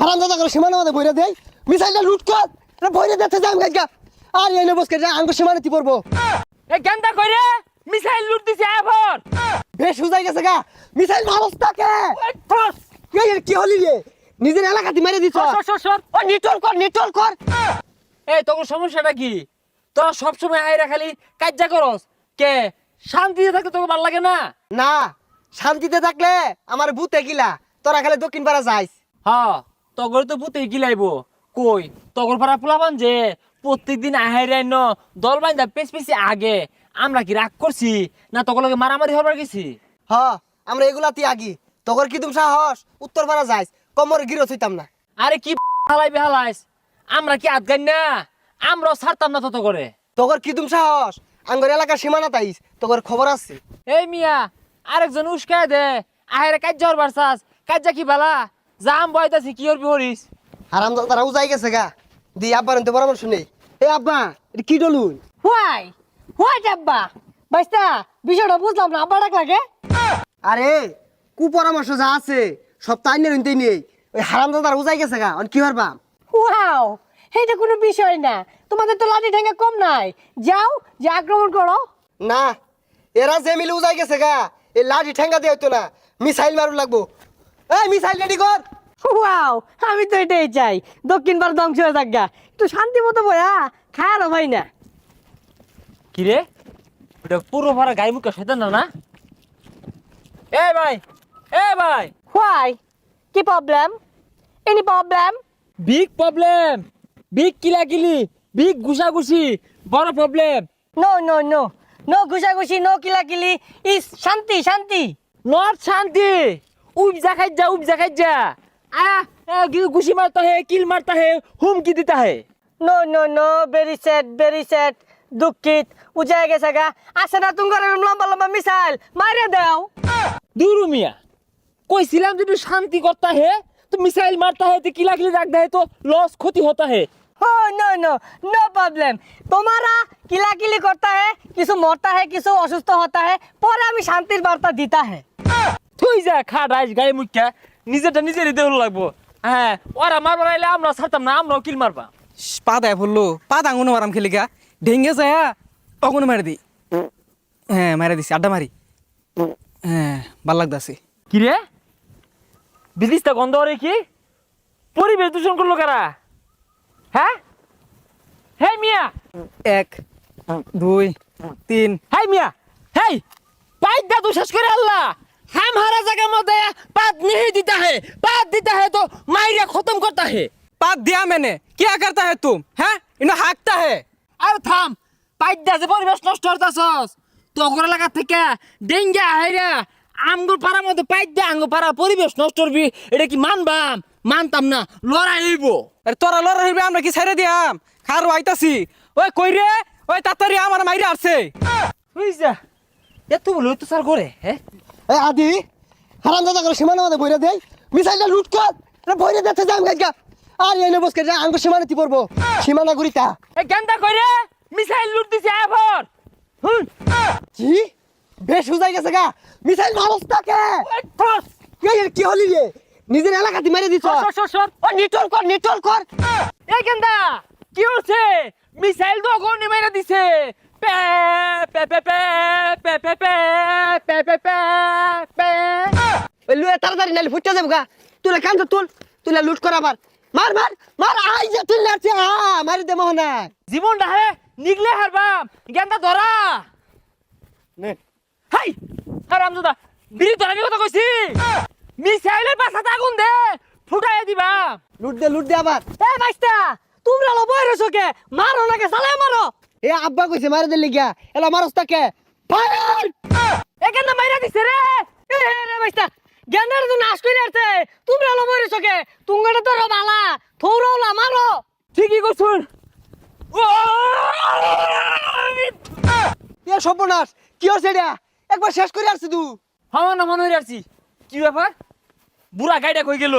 হারাম দাদা করে সীমানা মধ্যে বইরে দেয়। মিসাইলটা লুট কর বইরে দিতে যাম গাইগা আর বসকে আঙ্গুর সীমানা তি পড়ব। এ গেন্দা কইরে মিসাইল লুট দিছে বেশ হুজাই গেছে গা। মিসাইল মানুষ তাকে। এই কি হলি রে? নিজের এলাকাতে মেরে দিছ। ও নিটল কর নিটল কর। এই তোর সমস্যাটা কি? তোরা সবসময় আইরা খালি কাজ্জা করস। কে? শান্তিতে থাকতে তোকে ভালো লাগে না? না শান্তিতে থাকলে আমার ভূতে গিলা তোরা খালি দক্ষিণ পাড়া যাইস। হ্যাঁ তগর তো পুতে গিলাইবো। কই তগর পাড়া পোলাবান যে প্রত্যেকদিন আহাইরে ন দল বাইন্দা পেছ পেছি আগে। আমরা কি রাগ করছি না তগর লগে মারামারি হবার গেছি? হ আমরা এগুলাতে আগি। তোর কি তুমি সাহস? উত্তর পাড়া যাইস কমর গিরো হইতাম না। আরে কি হালাই বেহালাইস আমরা কি আদগান না? আমরাও ছাড়তাম না তত করে তোর কি তুমি সাহস? আঙ্গর এলাকার সীমানা তাইস তোর খবর আছে। এই মিয়া আরেকজন উস্কায় দে। আহেরে কাজ্জা হরবার চাস কাজ্জা কি বালা? জাম বয়তাছি কি হরবি হরিস হারাম তারা উজাই গেছে গা। দি আব্বার তো পরামর্শ নেই। এ আব্বা এটা কি ডলুন? হোয়াই? হোয়াই ডাব্বা বাইস্তা বিষয়টা বুঝলাম না আব্বা ডাক লাগে। আরে কু পরামর্শ যা আছে সব তাই নেই নিতেই নেই। ওই হারাম দাদার উজাই গেছে গা অন কি হারবা? ওয়াও এটা কোনো বিষয় না। তোমাদের তো লাঠি ঠেঙ্গা কম নাই। যাও যে আক্রমণ করো। না এরা যে মিলে উজাই গেছে গা এই লাঠি ঠেঙ্গা দিয়ে হইতো না। মিসাইল মারু লাগবো। এই মিসাইল রেডি কর। ওয়াও আমি তো এটাই চাই। দক্ষিণ ভারত ধ্বংস হয়ে থাক গা। একটু শান্তি মতো বয়া খায়ারও ভাই না। কি রে ওটা পুরো ভরা গায়ে মুখে শয়তান না না? এ ভাই এ ভাই। হোয়াই কি problem any problem big problem big কিলাকিলি big ঘুষাঘুষি বড় problem no no no no ঘুষাঘুষি no কিলাকিলি। ইস শান্তি শান্তি। নট শান্তি। উপজা খাই যা উপজা খাই যা आ মারতা হে কিল মারতা হে হুম কি দিতা হে। No no no very sad very sad দুঃখিত উজায় গেছে গা। আসে না তুমি লম্বা লম্বা মিসাইল? মারে দাও। দুরু মিয়া কইছিলাম যদি শান্তি করতা হে তো মিসাইল মারতা হে তো কিলা কিলি রাখ দে তো লস ক্ষতি হতা হে। ও নো নো নো প্রবলেম তোমারা কিলা কিলি করতা হে কিছু মরতা হে কিছু অসুস্থ হতা হে পরে আমি শান্তির বার্তা দিতা হে। তুই যা খা রাইস গায়ে মুখ্যা নিজেরটা নিজেরই দেউল লাগবো। হ্যাঁ ওরা মারবার আইলে আমরা ছাড়তাম না আমরাও কিল মারবা। পা দেয় বলল পা দাঙ্গুনো মারাম খেলিকা ঢেঙ্গে যায় অগুনো মারি দি। হ্যাঁ মারা দিছি আড্ডা মারি। হ্যাঁ ভালো লাগতাছে। কি রে? বিদিশটা গন্ধ রে কি? পরিবেশ দূষণ করল কারা? হ্যাঁ? হ্যাঁ মিয়া! এক দুই তিন। হাই মিয়া! হেই! পাইত দা তুই শেষ করে আল্লাহ! হাম হারা জায়গার মধ্যে পাত नहीं দিতা है পাত দিতা है तो মাইরা খতম করতা है पात दिया मैंने क्या करता है तुम हैं इन्हें हाँकता है আর থাম পাইত দা যে পরিবেশ নষ্ট করতাছস তগর লাগা থেকে ডেঙ্গা হাইরা আমগুর পাড়ার মধ্যে পাইত দা আঙ্গুর পাড়া পরিবেশ নষ্ট করবি এটা কি মানবাম মানতাম না লড়াই হইব আরে তোরা লড়া হইবে আমরা কি ছেড়ে দিয়াম খার আইতাছি ওই কই রে ওই তাড়াতাড়ি আমার মাইরে আসছে বুঝছা এত বলে অত্যাচার করে হ্যাঁ এ আদি হারাম দাদা করে সীমানা মধ্যে বইরে দেয় মিসাইলটা লুট কর বইরে দিতে যাম গাইগা আর এনে বসকে যা আঙ্গুর সীমানা তি পড়ব। সীমানা গুরিতা। এ গেন্দা কইরে মিসাইল লুট দিছে এফর হুম। কি? বেশ হুজাই গেছে গা। মিসাইল মানুষ তাকে এই কি হলি রে? নিজের এলাকাতে মেরে দিছ। সর সর সর ও নিটল কর নিটল কর। এ গেন্দা কি হচ্ছে? মিসাইল তো অগ্নি মেরে দিছে। লুয়ে তাড়াতাড়ি নালি ফুটতে যাব গা তুলে কান তুল তুলে লুট কর আবার। মার মার মার আই যে তুই নাচে আ মারি দে মোহনা। জীবন ডাহে নিগলে হারবাম গেন্দা ধরা। নে। হাই হারামজাদা বিড়ি ধরাবি কথা কইছি? মিসাইলের পাশাতে আগুন দে ফুটাই দিবা। লুট দে লুট দে আবার। এ মাস্টার তোমরা লবয় রসকে মারো নাকি সালে মারো। এ আব্বা কইছে মারি দে লিগা এলা মারস তাকে ফায়ার এখানে মাইরা দিছে রে এ রে বাইস্তা জ্ঞানের তো নাশ করে আসছে তোমরা লো বইরে চোখে তুঙ্গটা তো বালা থৌরাওলা মারো ঠিকই করছুন এ সর্বনাশ কি হচ্ছে এটা একবার শেষ করে আসছি তুই হাওয়া না মনে হয়ে আসছি কি ব্যাপার বুড়া গাইডা কই গেল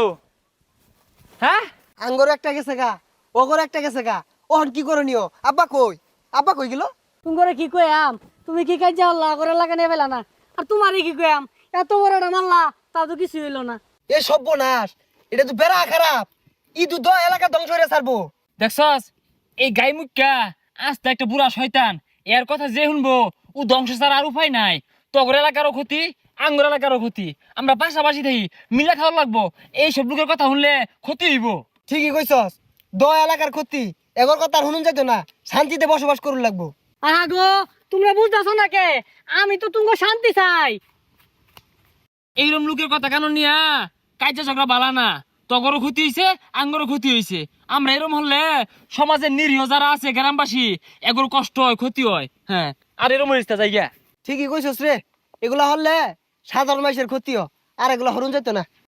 হ্যাঁ আঙ্গর একটা গেছে গা ওগর একটা গেছে গা ওহন কি করণীয় আব্বা কই আব্বা কই গেল? তুঙ্গরে কি কই আম? তুমি কি কাজ যাও করে লাগানে ফেলা না। আর তোমারে কি কয়াম এত বড় একটা মারলা তাও তো কিছু হইল না। এ সর্বনাশ এটা তো বেড়া খারাপ। ই ইদু দ এলাকা ধ্বংস হয়ে ছাড়বো। দেখছস? এই গাই মুখ্যা আস্তে একটা বুড়া শয়তান। এর কথা যে শুনব ও ধ্বংস ছাড়া আর উপায় নাই। তগর এলাকারও ক্ষতি আঙ্গুর এলাকারও ক্ষতি। আমরা পাশাপাশি থাকি মিলা খাওয়া লাগবো। এই সব লোকের কথা শুনলে ক্ষতি হইব। ঠিকই কইছস দ এলাকার ক্ষতি। এগর কথা আর শুনুন যাইতো না। শান্তিতে বসবাস করুন লাগবো। আগো তোমরা বুঝতেছো না কে? আমি তো তুমি শান্তি চাই। এইরম লোকের কথা কেন নিয়া? কাজা ঝগড়া বালা না। তগরও ক্ষতি হয়েছে আঙ্গরও ক্ষতি হয়েছে আমরা এরম হলে সমাজের নিরীহ যারা আছে গ্রামবাসী এগুলো কষ্ট হয় ক্ষতি হয়। হ্যাঁ আর এরম হইছে জায়গা ঠিকই কইছস রে। এগুলা হলে সাধারণ মানুষের ক্ষতি ক্ষতিও। আর এগুলা হরুন যেত না।